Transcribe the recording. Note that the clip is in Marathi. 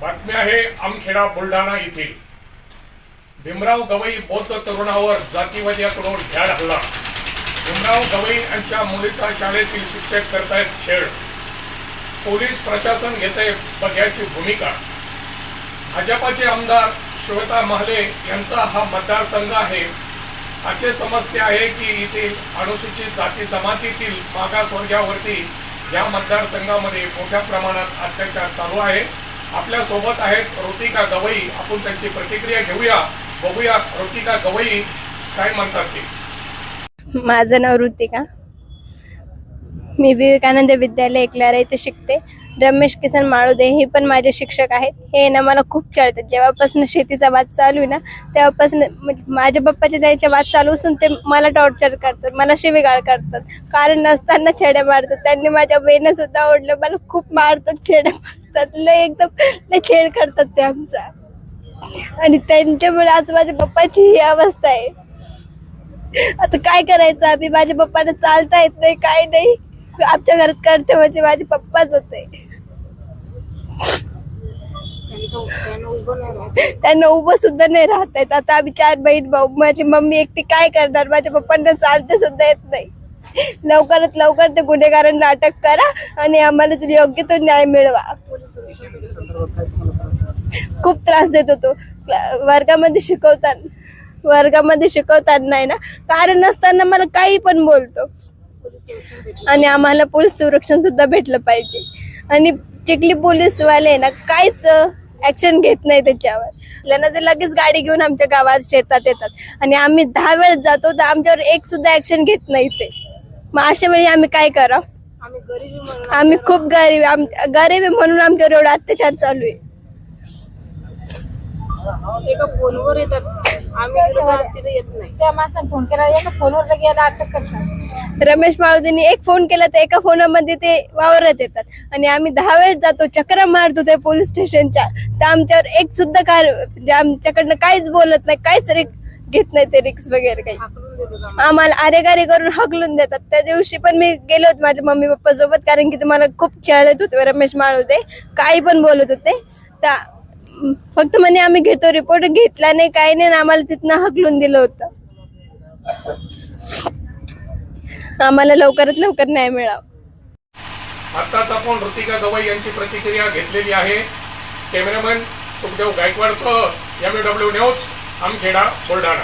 बातमी आहे आमखेडा बुलढाणा येथील. भीमराव गवई बौद्ध तरुणावर जातीवाद्याकडून भ्याड हल्ला. भीमराव गवई यांच्या मुलीचा शाळेतील शिक्षक करतायत छेड. पोलीस प्रशासन घेत बघ्याची भूमिका. भाजपाचे आमदार श्वेता महाले यांचा हा मतदारसंघ आहे. असे समजते आहे की येथील अनुसूचित जाती जमातीतील मागासवर्गावरती या मतदारसंघामध्ये मोठ्या प्रमाणात अत्याचार चालू आहे. आपल्यासोबत आहेत ऋतिका गवई. आपण त्यांची प्रतिक्रिया घेऊया. बघूया ऋतिका गवई काय म्हणतात ते. माझं नाव ऋतिका. मी विवेकानंद विद्यालय एकलारा इथे शिकते. रमेश किसन माळुदे हे पण माझे शिक्षक आहेत. हे ना मला खूप चालतात जेव्हापासून शेतीचा वाद चालू आहे ना तेव्हापासून म्हणजे माझ्या बाप्पाचे द्यायच्या वाद चालू असून ते मला टॉर्चर करतात मला शिवेगाळ करतात. कारण नसताना छेड्या मारतात. त्यांनी माझ्या बहिणी सुद्धा ओढलं. मला खूप मारतात छेड्या मारतात. लय एकदम लय खेळ करतात ते आमचा. आणि त्यांच्यामुळे आज माझ्या पप्पाची ही अवस्था आहे. आता काय करायचं? आम्ही माझ्या पप्पाला चालता येत नाही काय नाही. आमच्या घरात करते म्हणजे माझे पप्पाच होते. त्यांना उभं सुद्धा नाही राहत आहेत आता आम्ही चार बहीण भाऊ. माझी मम्मी एकटी काय करणार? माझ्या पप्पांना चालते सुद्धा येत नाही. लवकरात लवकर ते गुन्हेगारांना अटक करा आणि आम्हाला जर योग्य तो न्याय मिळवा. खूप त्रास देत होतो. वर्गामध्ये शिकवताना वर्गामध्ये शिकवताना नाही ना? कारण नसताना मला काही पण बोलतो. आणि आम्हाला पोलीस संरक्षण सुद्धा भेटलं पाहिजे. आणि चिखली पोलीसवाले आहे ना काहीच ऍक्शन घेत नाही त्याच्यावर. त्यांना ते लगेच गाडी घेऊन आमच्या गावात शेतात येतात. आणि आम्ही दहा वेळेस जातो तर आमच्यावर एक सुद्धा ऍक्शन घेत नाही ते. मग अशा वेळी आम्ही काय करा आम्ही खूप गरीब आम गरीब आहे म्हणून आमच्यावर एवढा अत्याचार चालू आहे. एका फोनवर येतात. आम्ही गेलो तर तिथे येत नाही. त्या माणसाने फोन केला एका फोनवर गेला अटक करतात रमेश माळुदींनी एक फोन केला तर एका फोनामध्ये ते वावरत येतात. आणि आम्ही दहा वेळेस जातो चक्र मारतो ते पोलीस स्टेशनच्या तर आमच्यावर एक सुद्धा कार म्हणजे आमच्याकडनं काहीच बोलत नाही काहीच रिक घेत नाही ते रिक्स वगैरे काही. हाकलून आम्हाला. आम्हाला आरेगारी करून हकलून देतात. त्या दिवशी पण मी गेले होते माझ्या मम्मी पप्पा सोबत कारण की ते मला खूप खेळत होते रमेश माळुदे. काही पण बोलत होते. त्या फक्त म्हणे आम्ही घेतो रिपोर्ट घेतला नाही काही नाही. आम्हाला तिथनं हकलून दिलं होतं. आम्हाला लवकरात लवकर न्याय मिळावा. आत्ताच आपण ऋतिका गवई यांची प्रतिक्रिया घेतलेली आहे. Cameraman Sukhdev गायकवाडसह M W news Amkheda Buldhana.